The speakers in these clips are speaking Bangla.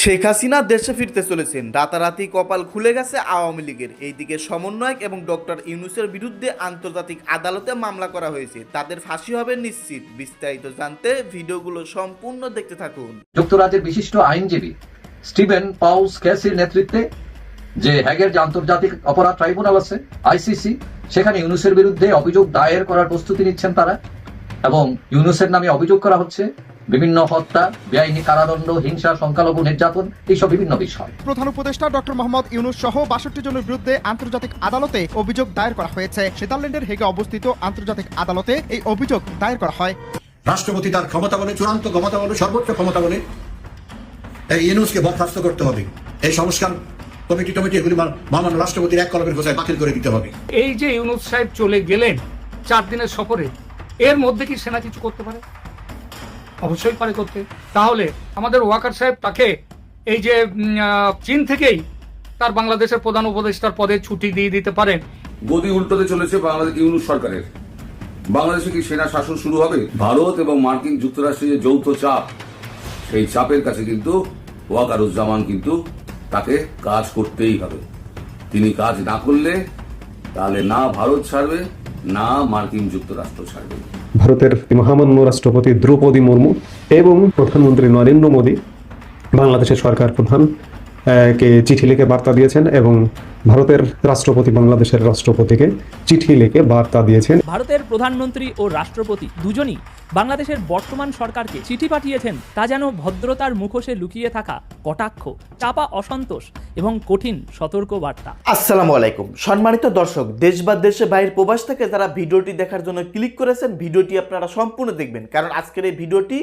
শেখ হাসিনা দেশে ফিরতে চলেছেন। রাতারাতি কপাল খুলে গেছে আওয়ামী লীগের। এইদিকে সমন্বয়ক এবং ডক্টর ইউনুসের বিরুদ্ধে আন্তর্জাতিক আদালতে মামলা করা হয়েছে। তাদের ফাঁসি হবে নিশ্চিত। বিস্তারিত জানতে ভিডিওগুলো সম্পূর্ণ দেখতে থাকুন। যুক্তরাজ্যের বিশিষ্ট আইনজীবী স্টিভেন পাউস ক্যাসির নেতৃত্বে যে হ্যাগের যে আন্তর্জাতিক অপরাধ ট্রাইব্যুনাল আছে, আইসিসি, সেখানে ইউনুসের বিরুদ্ধে অভিযোগ দায়ের করার প্রস্তুতি নিচ্ছেন তারা এবং ইউনুসের নামে অভিযোগ করা হচ্ছে বিভিন্ন হত্যা বেআইনি কারাদণ্ড হিংসা সংখ্যালঘু নির্যাতন এইসব বিভিন্ন বিষয়। প্রধান উপদেষ্টা ডক্টর মোহাম্মদ ইউনুস সহ বাষট্টি জনের বিরুদ্ধে আন্তর্জাতিক আদালতে অভিযোগ দায়ের করা হয়েছে। নেদারল্যান্ডের হেগে অবস্থিত আন্তর্জাতিক আদালতে এই অভিযোগ দায়ের করা হয়। রাষ্ট্রপতি তার ক্ষমতা বলে চূড়ান্ত ক্ষমতা বলে সর্বোচ্চ ক্ষমতা বলে এই ইউনুসকে বরখাস্ত করতে হবে। এই সংস্কার কমিটি টমিটি এগুলি মা- মহামান্য রাষ্ট্রপতির এক কলমের ঘোষায় বাতিল করে দিতে হবে। এই যে ইউনুস সাহেব চলে গেলেন চার দিনের সফরে এর মধ্যে কি সেনা কিছু করতে পারে? অবশ্যই পারে করতে। তাহলে আমাদের ওয়াকার সাহেব তাকে এই যে চীন থেকেই তার বাংলাদেশের প্রধান উপদেষ্টার পদে ছুটি দিয়ে দিতে পারেন। গদি উল্টোতে চলেছে বাংলাদেশ ইউনুস সরকারের। বাংলাদেশে কি সেনা শাসন শুরু হবে? ভারত এবং মার্কিন যুক্তরাষ্ট্রের যে যৌথ চাপ, সেই চাপের কাছে কিন্তু ওয়াকারুজ্জামান কিন্তু তাকে কাজ করতেই হবে। তিনি কাজ না করলে তাহলে না ভারত ছাড়বে না মার্কিন যুক্তরাষ্ট্র ছাড়বে। ভারতের মহামান্য রাষ্ট্রপতি দ্রৌপদী মুর্মু এবং প্রধানমন্ত্রী নরেন্দ্র মোদী, বাংলাদেশের সরকার প্রধান কে চিঠি লিখে বার্তা দিয়েছেন এবং ভারতের রাষ্ট্রপতি বাংলাদেশের রাষ্ট্রপতিকে চিঠি লিখে বার্তা দিয়েছেন। ভারতের প্রধানমন্ত্রী ও রাষ্ট্রপতি দুজনই বাংলাদেশের বর্তমান সরকারকে চিঠি পাঠিয়েছেন। তা যেন ভদ্রতার মুখোশে লুকিয়ে থাকা কটাক্ষ চাপা অসন্তোষ এবং কঠিন সতর্ক বার্তা আসসালামু আলাইকুম। সম্মানিত দর্শক দেশ বা দেশে বাইরের প্রবাস থেকে যারা ভিডিওটি দেখার জন্য ক্লিক করেছেন ভিডিওটি আপনারা সম্পূর্ণ দেখবেন। কারণ আজকের এই ভিডিওটি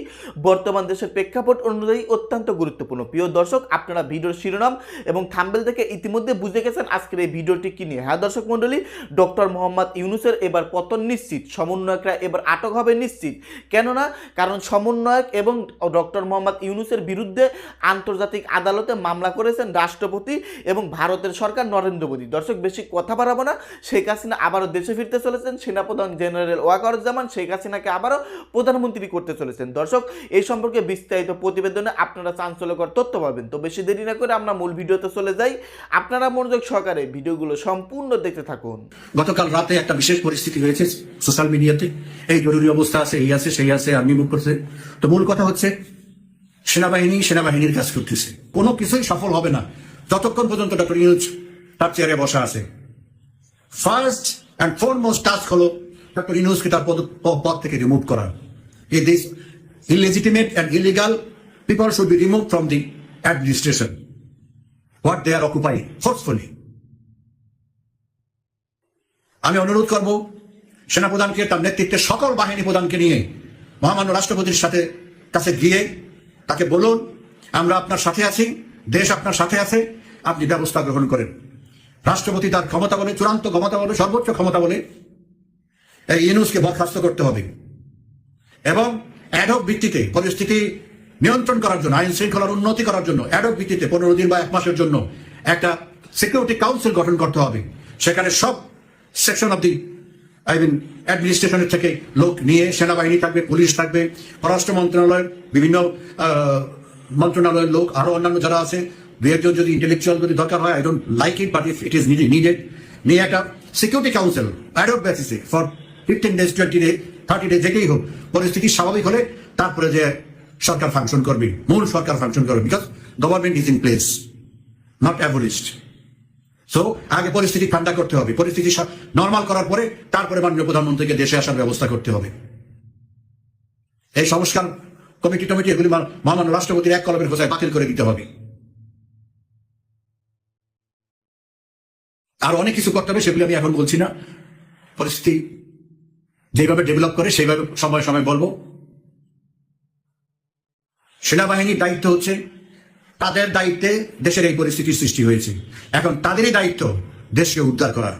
বর্তমান দেশের প্রেক্ষাপট অনুযায়ী অত্যন্ত গুরুত্বপূর্ণ। প্রিয় দর্শক আপনারা ভিডিওর শিরোনাম এবং থাম্বেল থেকে ইতিমধ্যে বুঝে গেছেন আজকের এই ভিডিওটি কি নিয়ে? হ্যাঁ দর্শক মণ্ডলী, ডক্টর মোহাম্মদ ইউনুসের এবার পতন নিশ্চিত, সমন্বয়করা এবার আটক হবে নিশ্চিত। কেননা, কারণ সমন্বয়ক এবং ডক্টর মোহাম্মদ ইউনুসের বিরুদ্ধে আন্তর্জাতিক আদালতে মামলা করেছেন রাষ্ট্রপতি এবং ভারতের সরকার নরেন্দ্র মোদী। দর্শক, বেশি কথা বাড়াবো না। শেখ হাসিনা আবারও দেশে ফিরতে চলেছেন। সেনাপ্রধান জেনারেল ওয়াকারুজ্জামান শেখ হাসিনাকে আবারও প্রধানমন্ত্রী করতে চলেছেন। দর্শক, এই সম্পর্কে বিস্তারিত প্রতিবেদনে আপনারা চাঞ্চল্যকর তথ্য পাবেন। তো বেশি দেরি না করে আমরা মূল ভিডিওতে চলে যাই। আপনারা মনোযোগ সহকারে ভিডিওগুলো সম্পূর্ণ দেখতে থাকুন। গতকাল রাতে একটা বিশেষ পরিস্থিতি হয়েছে সোশ্যাল মিডিয়াতে। এই জরুরি অবস্থা আছে, এই আছে, সেই আছে আর্মি মুখ করছে তো মূল কথা হচ্ছে, সেনাবাহিনী সেনাবাহিনীর কাজ করতেছে। কোনো কিছুই সফল হবে না। যতক্ষণ পর্যন্ত ডক্টর ইউনুস তার চেয়ারে বসা আছে। ফার্স্ট অ্যান্ড ফোরমোস্ট টাস্ক হলো ডক্টর ইউনুসকে তার পদ থেকে রিমুভ করা। এই this illegitimate and illegal people should be remove from the administration what they are occupy forcefully আমি অনুরোধ করব সেনাপ্রধানকে, তার নেতৃত্বে সকল বাহিনী প্রধানকে নিয়ে মহামান্য রাষ্ট্রপতির সাথে কাছে গিয়ে তাকে বলুন, আমরা আপনার সাথে আছি, দেশ আপনার সাথে আছে, আপনি ব্যবস্থা গ্রহণ করেন। রাষ্ট্রপতি তার ক্ষমতা বলে, চূড়ান্ত ক্ষমতা বলে, সর্বোচ্চ ক্ষমতা বলে এই ইউনুসকে বরখাস্ত করতে হবে। এবং অ্যাডক ভিত্তিতে পরিস্থিতি নিয়ন্ত্রণ করার জন্য, আইন শৃঙ্খলার উন্নতি করার জন্য অ্যাডক ভিত্তিতে পনেরো দিন বা এক মাসের জন্য একটা সিকিউরিটি কাউন্সিল গঠন করতে হবে। সেখানে সব section of the, I mean অ্যাডমিনিস্ট্রেশনের থেকে লোক নিয়ে সেনাবাহিনী থাকবে, পুলিশ থাকবে, পররাষ্ট্র মন্ত্রণালয়ের বিভিন্ন মন্ত্রণালয়ের লোক আরও অন্যান্য যারা আছে, দু একজন যদি ইন্টেলেকচুয়াল যদি দরকার হয় I don't like it but if it is needed নিয়ে একটা সিকিউরিটি কাউন্সিল অ্যাডক বেসিসে for fifteen days twenty day thirty day যেটাই হোক, পরিস্থিতি স্বাভাবিক হলে তারপরে যে সরকার ফাংশন করবে, মূল সরকার ফাংশন করবে because government is in place not abolished so আগে পরিস্থিতি ঠান্ডা করতে হবে। পরিস্থিতি নর্মাল করার পরে তারপরে মাননীয় প্রধানমন্ত্রীকে দেশে আসার ব্যবস্থা করতে হবে। এই সংস্কার কমিটি টমিটি এগুলি মহামান্য রাষ্ট্রপতির এক কলমের ঘোষায় বাতিল করে দিতে হবে। আর অনেক কিছু করতে হবে সেগুলি আমি এখন বলছি না। পরিস্থিতি যেভাবে ডেভেলপ করে সেইভাবে সময় সময় বলব। সেনাবাহিনীর দায়িত্ব হচ্ছে তাদের দায়িত্বে দেশের এই পরিস্থিতির সৃষ্টি হয়েছে। এখন তাদেরই দায়িত্ব দেশকে উদ্ধার করা।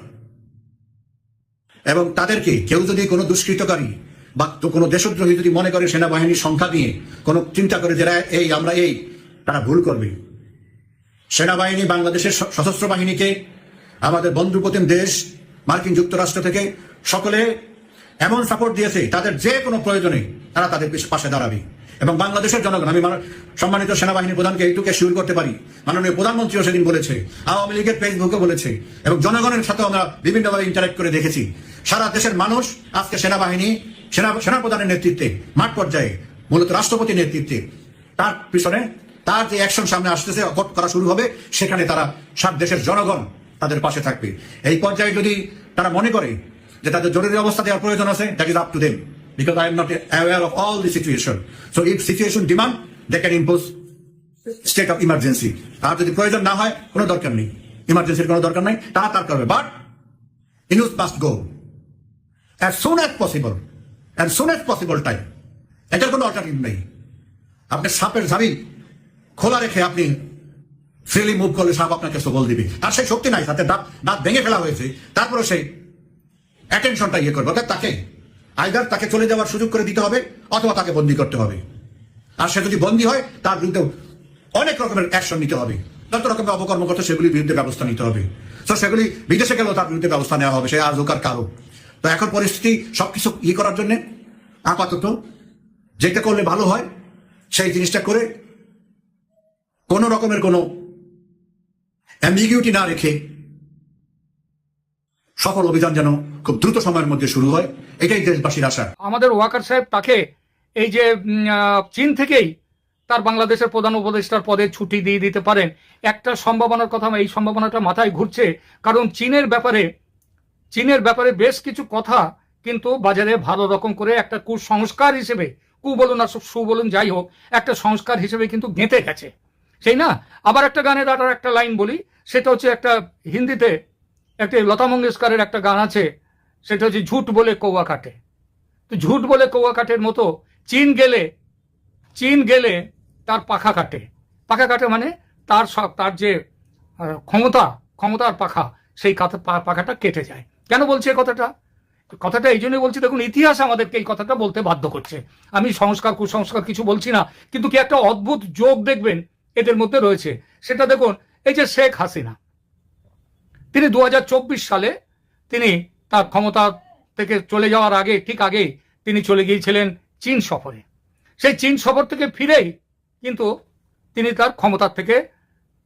এবং তাদেরকে কেউ যদি কোনো দুষ্কৃতকারী বা তো কোনো দেশদ্রোহী যদি মনে করে সেনাবাহিনীর সংখ্যা নিয়ে কোনো চিন্তা করে যারা এই, আমরা এই, তারা ভুল করবে। সেনাবাহিনী বাংলাদেশের সশস্ত্র বাহিনীকে, আমাদের বন্ধুপ্রতিম দেশ, মার্কিন যুক্তরাষ্ট্র থেকে সকলে এমন সাপোর্ট দিয়েছে, তাদের যে কোনো প্রয়োজনে তারা তাদের পাশে দাঁড়াবে। এবং বাংলাদেশের জনগণ, আমি সম্মানিত সেনাবাহিনীর প্রধানকে এইটুকু শিওর করতে পারি, মাননীয় প্রধানমন্ত্রীও সেদিন বলেছে, আওয়ামী লীগের ফেসবুকে বলেছে, এবং জনগণের সাথে আমরা বিভিন্নভাবে ইন্টারাক্ট করে দেখেছি। সারা দেশের মানুষ আজকে সেনাবাহিনী, সেনা সেনাপ্রধানের নেতৃত্বে, মাঠ পর্যায়ে, মূলত রাষ্ট্রপতির নেতৃত্বে, তার পিছনে তার যে অ্যাকশন সামনে আসতেছে করা শুরু হবে, সেখানে তারা সাত দেশের জনগণ তাদের পাশে থাকবে। এই পর্যায়ে যদি তারা মনে করে যে তাদের জরুরি অবস্থা দেওয়ার প্রয়োজন আছে that is up to them because I am not aware of all the situation so if situation demand they can impose state of emergency আর যদি প্রয়োজন না হয়, কোনো দরকার নেই। ইমার্জেন্সির কোনো দরকার নেই তারা তার করবে but Yunus must go as soon as possible as soon as possible time এটার কোনো অল্টারনেটিভ নেই। আপনার সাপের ঝাড়ি খোলা রেখে আপনি ফ্রিলি মুভ করলে সাপ আপনাকে সবল দিবে। আর সেই শক্তি নাই, তাতে দাঁত দাঁত ভেঙে ফেলা হয়েছে। তারপরে সেই অ্যাটেনশনটা ইয়ে করবে, অর্থাৎ তাকে আইদার তাকে চলে যাওয়ার সুযোগ করে দিতে হবে, অথবা তাকে বন্দি করতে হবে। আর সে যদি বন্দি হয়, তার বিরুদ্ধে অনেক রকমের অ্যাকশন নিতে হবে। যত রকমের অপকর্ম করতে সেগুলির বিরুদ্ধে ব্যবস্থা নিতে হবে। তো সেগুলি বিদেশে গেলেও তার বিরুদ্ধে ব্যবস্থা নেওয়া হবে, সে আজ হোক আর কারও তো এখন পরিস্থিতি সবকিছু ইয়ে করার জন্য আপাতত যেটা করলে ভালো হয়, সেই জিনিসটা করে কোন রকমের কোনো অ্যাম্বিগিউটি না রেখে সফল অভিযান যেন খুব দ্রুত সময়ের মধ্যে শুরু হয়, এটাই দেশবাসীর আশা। আমাদের ওয়াকার সাহেব তাকে এই যে চীন থেকেই তার বাংলাদেশের প্রধান উপদেষ্টার পদে ছুটি দিয়ে দিতে পারেন, একটা সম্ভাবনার কথা এই সম্ভাবনাটা মাথায় ঘুরছে, কারণ চীনের ব্যাপারে চীনের ব্যাপারে বেশ কিছু কথা কিন্তু বাজারে ভালো রকম করে একটা কুসংস্কার হিসেবে, কু বলুন আর সু বলুন যাই হোক, একটা সংস্কার হিসেবে কিন্তু গেঁথে গেছে। সেই না? আবার একটা গানের আর একটা লাইন বলি, সেটা হচ্ছে একটা হিন্দিতে একটা লতা মঙ্গেশকরের একটা গান আছে, সেটা হচ্ছে ঝুট বলে কৌয়া কাটে। তো ঝুট বলে কৌয়া কাটের মতো চীন গেলে চীন গেলে তার পাখা কাটে। পাখা কাটে মানে তার সব, তার যে ক্ষমতা, ক্ষমতার পাখা, সেই পাখাটা কেটে যায়। কেন বলছি কথাটা? কথাটা এই জন্যই বলছি, দেখুন, ইতিহাস আমাদেরকে এই কথাটা বলতে বাধ্য করছে। আমি সংস্কার, কুসংস্কার কিছু বলছি না, কিন্তু কি একটা অদ্ভুত যোগ দেখবেন এদের মধ্যে রয়েছে। সেটা দেখুন, এই যে শেখ হাসিনা তিনি দু হাজার চব্বিশ সালে তিনি তার ক্ষমতা থেকে চলে যাওয়ার আগে, ঠিক আগে তিনি চলে গিয়েছিলেন চীন সফরে। সেই চীন সফর থেকে ফিরেই কিন্তু তিনি তার ক্ষমতার থেকে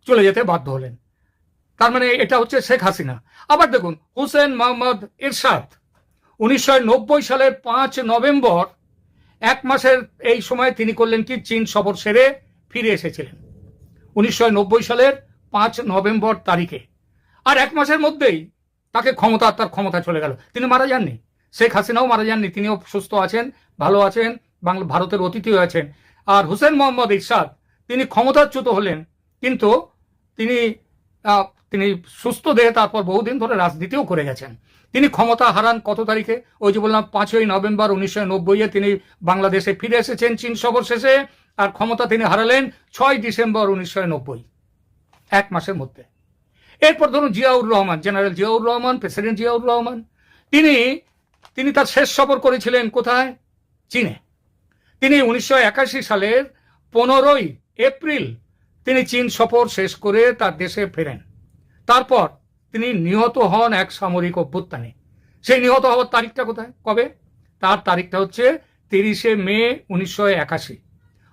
চলে যেতে বাধ্য হলেন। তার মানে এটা হচ্ছে শেখ হাসিনা। আবার দেখুন, হুসেন মোহাম্মদ ইরশাদ উনিশশো নব্বই সালের পাঁচ নভেম্বর, এক মাসের এই সময় তিনি করলেন কি? চীন সফর সেরে ফিরে এসেছিলেন। উনিশশো নব্বই সালের পাঁচ নভেম্বর তারিখে। আর এক মাসের মধ্যেই তাকে ক্ষমতা, তার ক্ষমতা চলে গেল। তিনি মারা যাননি। শেখ হাসিনাও মারা যাননি। তিনিও সুস্থ আছেন, ভালো আছেন, বাংলা ভারতের অতিথি আছেন। আর হুসেন মোহাম্মদ ইরশাদ, তিনি ক্ষমতাচ্যুত হলেন, কিন্তু তিনি তিনি সুস্থ দেহে তারপর বহুদিন ধরে রাজনীতিও করে গেছেন। তিনি ক্ষমতা হারান কত তারিখে? ওই যে বললাম, পাঁচই নভেম্বর উনিশশো নব্বইয়ে তিনি বাংলাদেশে ফিরে এসেছেন চীন সফর শেষে। আর ক্ষমতা তিনি হারালেন ছয় ডিসেম্বর উনিশশো নব্বই, এক মাসের মধ্যে। এরপর ধরুন জিয়াউর রহমান, জেনারেল জিয়াউর রহমান, প্রেসিডেন্ট জিয়াউর রহমান, তিনি তিনি তার শেষ সফর করেছিলেন কোথায়? চীনে। তিনি উনিশশো একাশি সালের পনেরোই এপ্রিল তিনি চীন সফর শেষ করে তার দেশে ফেরেন। তারপর তিনি নিহত হন এক সামরিক অভ্যুত্থানে। সেই নিহত হওয়ার তারিখটা কোথায়? কবে? তার তারিখটা হচ্ছে তিরিশে মে উনিশশো একাশি।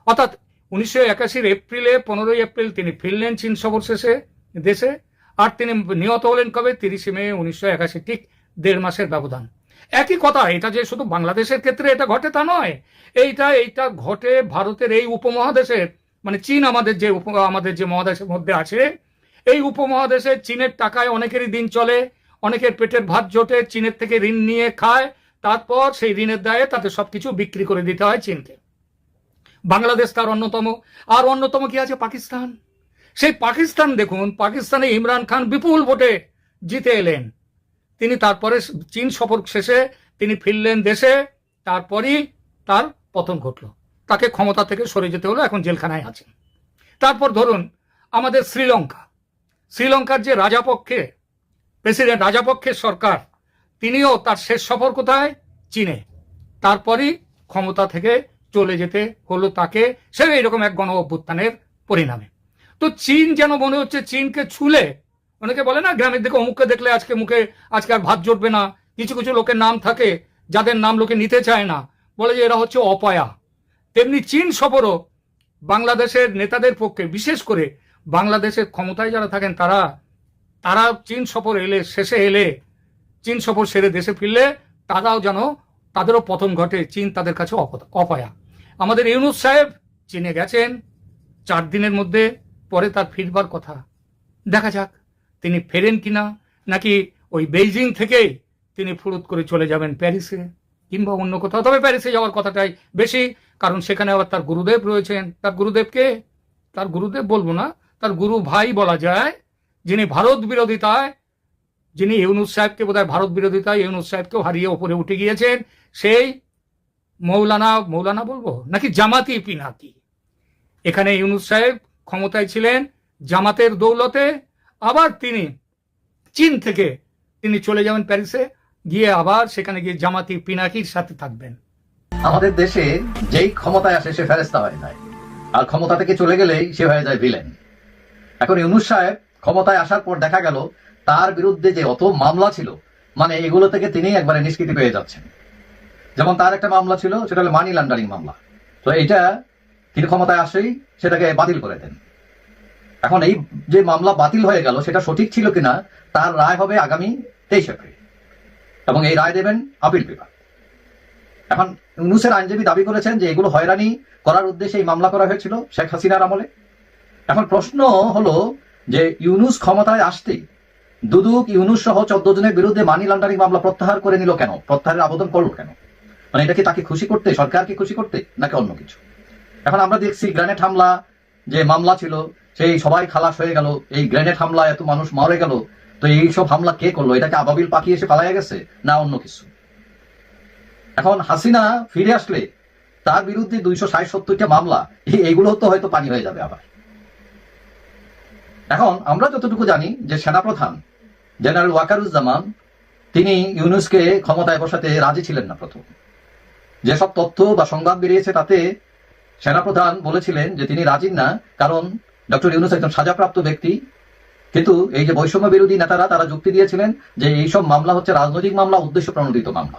অর্থাৎ উনিশশো একাশির এপ্রিলে, পনেরোই এপ্রিল তিনি ফিরলেন চীন সফর শেষে, দেশে। আর তিনি নিহত হলেন কবে? তিরিশে মে উনিশশো একাশি, ঠিক দেড় মাসের ব্যবধান। একই কথা, এটা যে শুধু বাংলাদেশের ক্ষেত্রে এটা ঘটে তা নয়, এইটা এইটা ঘটে ভারতের এই উপমহাদেশের মানে চীন আমাদের যে উপ, আমাদের যে মহাদেশের মধ্যে আছে, এই উপমহাদেশে চীনের টাকায় অনেকেরই দিন চলে, অনেকের পেটের ভাত জোটে, চীনের থেকে ঋণ নিয়ে খায়, তারপর সেই ঋণের দায়ে তাদের সবকিছু বিক্রি করে দিতে হয় চীনকে। বাংলাদেশ তার অন্যতম, আর অন্যতম কি আছে? পাকিস্তান। সেই পাকিস্তান দেখুন, পাকিস্তানে ইমরান খান বিপুল ভোটে জিতে এলেন। তিনি তারপরে চীন সফর শেষে তিনি ফিরলেন দেশে, তারপরই তার পতন ঘটল। তাকে ক্ষমতা থেকে সরে যেতে হলো, এখন জেলখানায় আছেন। তারপর ধরুন, আমাদের শ্রীলঙ্কা। শ্রীলঙ্কার যে রাজাপক্ষে, প্রেসিডেন্ট রাজাপক্ষের সরকার, তিনিও তার শেষ সফর কোথায়? চীনে। তারপরই ক্ষমতা থেকে চলে যেতে হলো তাকে সে এইরকম এক গণ অভ্যুত্থানের পরিণামে। তো চীন যেন মনে হচ্ছে চীনকে ছুলে, অনেকে বলে না গ্রামের দিকে অমুককে দেখলে আজকে মুখে, আজকে আর ভাত জুটবে না, কিছু কিছু লোকের নাম থাকে, যাদের নাম লোকে নিতে চায় না, বলে যে এরা হচ্ছে অপায়া। তেমনি চীন সফরও বাংলাদেশের নেতাদের পক্ষে, বিশেষ করে বাংলাদেশের ক্ষমতায় যারা থাকেন তারা তারা চীন সফর এলে, শেষে এলে, চীন সফর সেরে দেশে ফিরলে তারাও যেন তাদেরও পতন ঘটে, চীন তাদের কাছে অপায়া। আমাদের ইউনুস সাহেব চীনে গেছেন, চার দিনের মধ্যে পরে তার ফিরবার কথা। দেখা যাক, তিনি ফেরেন কিনা, নাকি ওই বেইজিং থেকেই তিনি ফুরুত করে চলে যাবেন প্যারিসে, কিংবা অন্য কোথাও। তবে প্যারিসে যাওয়ার কথাটাই বেশি, কারণ সেখানে আবার তার গুরুদেব রয়েছেন। তার গুরুদেবকে, তার গুরুদেব বলব না, তার গুরু ভাই বলা যায়, যিনি ভারত বিরোধিতায়, যিনি ইউনুস সাহেবকে বোধহয় ভারত বিরোধিতায় ইউনুস সাহেবকেও হারিয়ে ওপরে উঠে গিয়েছেন, সেই মৌলানা মৌলানা বলব? নাকি জামাতি পিনাকি এখানে ইউনুস সাহেব ক্ষমতায় ছিলেন, জামাতের দৌলতে, আবার তিনি চীন থেকে তিনি চলে যাবেন প্যারিসে, গিয়ে আবার সেখানে গিয়ে জামাতি পিনাকির সাথে থাকবেন। আমাদের দেশে যেই ক্ষমতায় আসে সে ফেরেস্তা হয়ে যায় আর ক্ষমতা থেকে চলে গেলেই সে হয়ে যায় ভিলেন এখন ইউনুস সাহেব ক্ষমতায় আসার পর দেখা গেল, তার বিরুদ্ধে যে অত মামলা ছিল মানে এগুলো থেকে তিনি একবারে নিষ্কৃতি পেয়ে যাচ্ছেন। যেমন তার একটা মামলা ছিল, সেটা হলো মানি লন্ডারিং মামলা। তো এটা তিনি ক্ষমতায় আসেই সেটাকে বাতিল করে দেন। এখন এই যে মামলা বাতিল হয়ে গেল, সেটা সঠিক ছিল কিনা, তার রায় হবে আগামী তেইশ এপ্রিল। এবং এই রায় দেবেন আপিল বিভাগ। এখন ইউনুসের আইনজীবী দাবি করেছেন যে এগুলো হয়রানি করার উদ্দেশ্যে এই মামলা করা হয়েছিল শেখ হাসিনার আমলে। এখন প্রশ্ন হলো যে ইউনুস ক্ষমতায় আসতেই দুদুক ইউনুস সহ চোদ্দ জনের বিরুদ্ধে মানি লন্ডারিং মামলা প্রত্যাহার করে নিল কেন? প্রত্যাহারের আবেদন করল কেন? মানে এটা কি তাকে খুশি করতে, সরকারকে খুশি করতে, নাকি অন্য কিছু? এখন আমরা দেখছি গ্রেনেড হামলা, যে মামলা ছিল, সেই সবাই খালাস হয়ে গেল। এই গ্রেনেড হামলা, এত মানুষ মারে গেল। তো এই সব হামলা কে করল? এটাকে আবাবিল পাখি এসে পালাইয়া গেছে, না অন্য কিছু? এখন হাসিনা ফিরে আসলে, তার বিরুদ্ধে দুইশো ষাট সত্তরটা মামলা এইগুলো তো হয়তো পানি হয়ে যাবে আবার। এখন আমরা যতটুকু জানি যে সেনাপ্রধান জেনারেল ওয়াকারুজ্জামান, তিনি ইউনুসকে ক্ষমতায় বসাতে রাজি ছিলেন না প্রথম। যেসব তথ্য বা সংবাদ বেরিয়েছে তাতে সেনাপ্রধান বলেছিলেন যে তিনি রাজি না, কারণ ডক্টর ইউনুস একজন সাজাপ্রাপ্ত ব্যক্তি। কিন্তু এই যে বৈষম্য বিরোধী নেতারা, তারা যুক্তি দিয়েছিলেন যে এইসব মামলা হচ্ছে রাজনৈতিক মামলা, উদ্দেশ্য প্রণোদিত মামলা।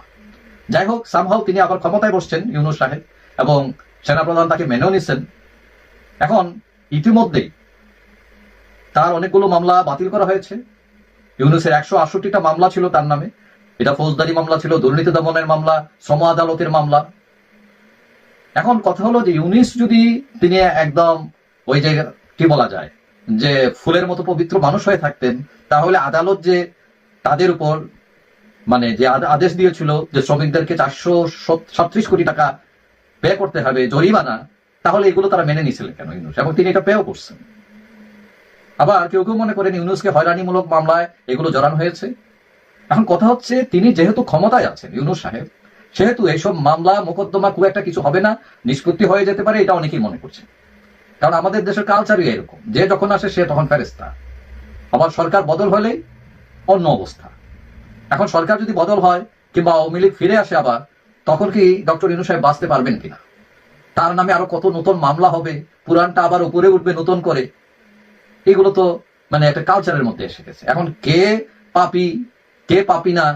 যাই হোক সামহাও তিনি আবার ক্ষমতায় বসছেন ইউনুস সাহেব, এবং সেনাপ্রধান তাকে মেনেও নিচ্ছেন। এখন ইতিমধ্যেই তার অনেকগুলো মামলা বাতিল করা হয়েছে। ইউনুসের একশো আটষট্টিটা মামলা ছিল তার নামে। এটা ফৌজদারি মামলা ছিল, দুর্নীতি দমনের মামলা, শ্রম আদালতের মামলা। এখন কথা হলো যে ইউনিস যদি তিনি একদম ওই যে কি বলা যায়, যে ফুলের মতো পবিত্র মানুষ হয়ে থাকতেন, তাহলে আদালত যে তাদের উপর মানে যে আদেশ দিয়েছিল যে শ্রমিকদেরকে চারশো সাতত্রিশ কোটি টাকা পে করতে হবে জরিমানা, তাহলে এগুলো তারা মেনে নিয়েছিলেন কেন ইউনুস? এবং তিনি এটা পেও করছেন। আবার কেউ কেউ মনে করেন ইউনুসকে হয়রানিমূলক মামলায় এগুলো জড়ানো হয়েছে। এখন কথা হচ্ছে তিনি যেহেতু ক্ষমতায় আছেন, ইউনুস সাহেব সেহেতু এইসব মামলা, মোকদ্দমা খুব একটা কিছু হবে না, নিষ্পত্তি হয়ে যেতে পারে, এটা অনেকেই মনে করছে। কারণ আমাদের দেশের কালচারই এরকম, যে যখন আসে সে তখন ফেরেস্তা আবার সরকার বদল হলেই অন্য অবস্থা। এখন সরকার যদি বদল হয়, কিংবা আওয়ামী লীগ ফিরে আসে আবার, তখন কি ডক্টর ইনু সাহেব বাঁচতে পারবেন কিনা? তার নামে আরও কত নতুন মামলা হবে পুরানটা আবার উপরে উঠবে নতুন করে, এগুলো তো মানে একটা কালচারের মধ্যে এসে গেছে। এখন কে পাপি কে পাপি না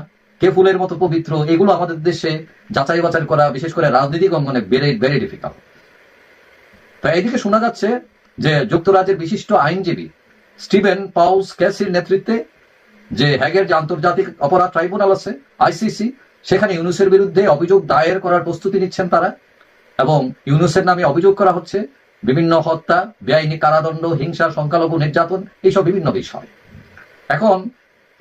কে ফুলের মতো পবিত্র, এগুলো আমাদের দেশে যাচাই বাছাই করা, বিশেষ করে রাজনৈতিক অঙ্গনে ভেরি ভেরি ডিফিকাল্ট তো এইদিকে শোনা যাচ্ছে যে যুক্তরাজ্যের বিশিষ্ট আইনজীবী স্টিভেন পাউস ক্যাসির নেতৃত্বে যে হ্যাগের যে আন্তর্জাতিক অপরাধ ট্রাইব্যুনাল আছে, আইসিসি, সেখানে ইউনুসের বিরুদ্ধে অভিযোগ দায়ের করার প্রস্তুতি নিচ্ছেন তারা এবং ইউনুসের নামে অভিযোগ করা হচ্ছে বিভিন্ন হত্যা, বেআইনি কারাদণ্ড হিংসা সংখ্যালঘু নির্যাতন, এইসব বিভিন্ন বিষয়। এখন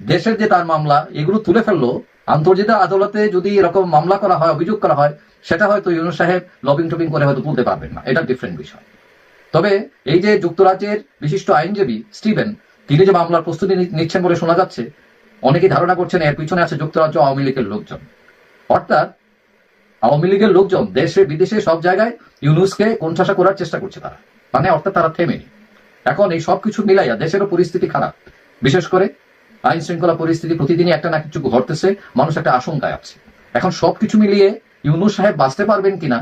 দেশের যে তার মামলা, এগুলো তুলে ফেলল। আন্তর্জাতিক আদালতে যদি এরকম মামলা করা হয়, অভিযোগ করা হয়, সেটা হয়তো ইউনুস সাহেব লবিং টবিং করে হয়তো তুলতে পারবেন না। এটা ডিফারেন্ট বিষয়। তবে এই যে যুক্তরাজ্যের বিশিষ্ট আইনজীবী স্টিভেন, তিনি যে মামলার প্রস্তুতি নিচ্ছেন বলে শোনা যাচ্ছে, অনেকেই ধারণা করছেন এর পিছনে আছে যুক্তরাজ্য আওয়ামী লীগের লোকজন। অর্থাৎ আওয়ামী লীগের লোকজন দেশে, বিদেশে, সব জায়গায় ইউনুসকে কোণঠাসা করার চেষ্টা করছে তারা। মানে অর্থাৎ তারা থেমেনি। এখন এই সব কিছু মিলাইয়া দেশেরও পরিস্থিতি খারাপ। বিশেষ করে আইন শৃঙ্খলা পরিস্থিতি প্রতিদিনই একটা না কিছু ঘটতেছে, মানুষ একটা আশঙ্কায় আছে। এখন সবকিছু মিলিয়ে ইউনুস সাহেব বাঁচতে পারবেন কিনা,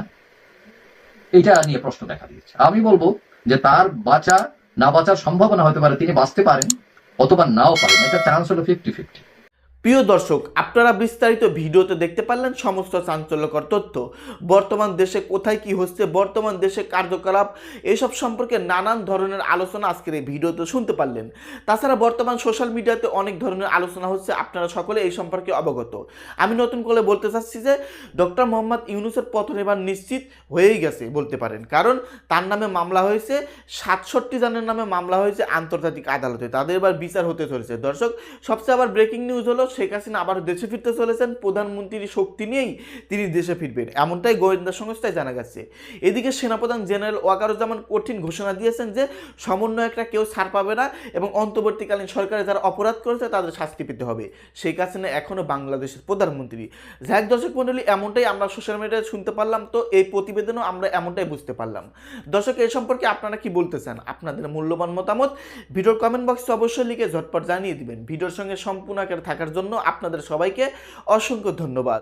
এটা নিয়ে প্রশ্ন দেখা দিয়েছে। আমি বলব যে তার বাঁচা, না বাঁচার সম্ভাবনা হতে পারে, তিনি বাঁচতে পারেন, অথবা নাও পারেন, এটা চান্স হলো ফিফটি ফিফটি প্রিয় দর্শক, আপনারা বিস্তারিত ভিডিওতে দেখতে পারলেন সমস্ত চাঞ্চল্যকর তথ্য। বর্তমান দেশে কোথায় কি হচ্ছে, বর্তমান দেশে কার্যকলাপ, এসব সম্পর্কে নানান ধরনের আলোচনা আজকের এই ভিডিওতে শুনতে পারলেন। তাছাড়া বর্তমান সোশ্যাল মিডিয়াতে অনেক ধরনের আলোচনা হচ্ছে, আপনারা সকলে এই সম্পর্কে অবগত। আমি নতুন করে বলতে চাচ্ছি যে, ডক্টর মোহাম্মদ ইউনুসের পতন এবার নিশ্চিত হয়েই গেছে বলতে পারেন। কারণ তার নামে মামলা হয়েছে, সাতষট্টি জনের নামে মামলা হয়েছে আন্তর্জাতিক আদালতে। তাদের এবার বিচার হতে চলেছে। দর্শক, সবচেয়ে আবার ব্রেকিং নিউজ হলো শেখ হাসিনা আবার দেশে ফিরতে চলেছেন। প্রধানমন্ত্রীর শক্তি নিয়েই তিনি দেশে ফিরবেন। এমনটাই গোয়েন্দা সংস্থায় জানা গেছে। এদিকে সেনাপ্রধান জেনারেল ওয়াকারুজ্জামান কঠিন ঘোষণা দিয়েছেন যে, সমন্বয়করা কেউ ছাড় পাবে না এবং অন্তর্বর্তীকালীন সরকারে যারা অপরাধ করেছে, তাদের শাস্তি পেতে হবে। শেখ হাসিনা এখনও বাংলাদেশের প্রধানমন্ত্রী। যাক দর্শক মণ্ডলী, এমনটাই আমরা সোশ্যাল মিডিয়ায় শুনতে পারলাম। তো এই প্রতিবেদনও আমরা এমনটাই বুঝতে পারলাম। দর্শক এই সম্পর্কে আপনারা কি বলতে চান? আপনাদের মূল্যবান মতামত ভিডিওর কমেন্ট বক্সে অবশ্যই লিখে ঝটপট জানিয়ে দিবেন। ভিডিওর সঙ্গে সম্পূর্ণ আকারে থাকার জন্য আপনাদের সবাইকে অসংখ্য ধন্যবাদ।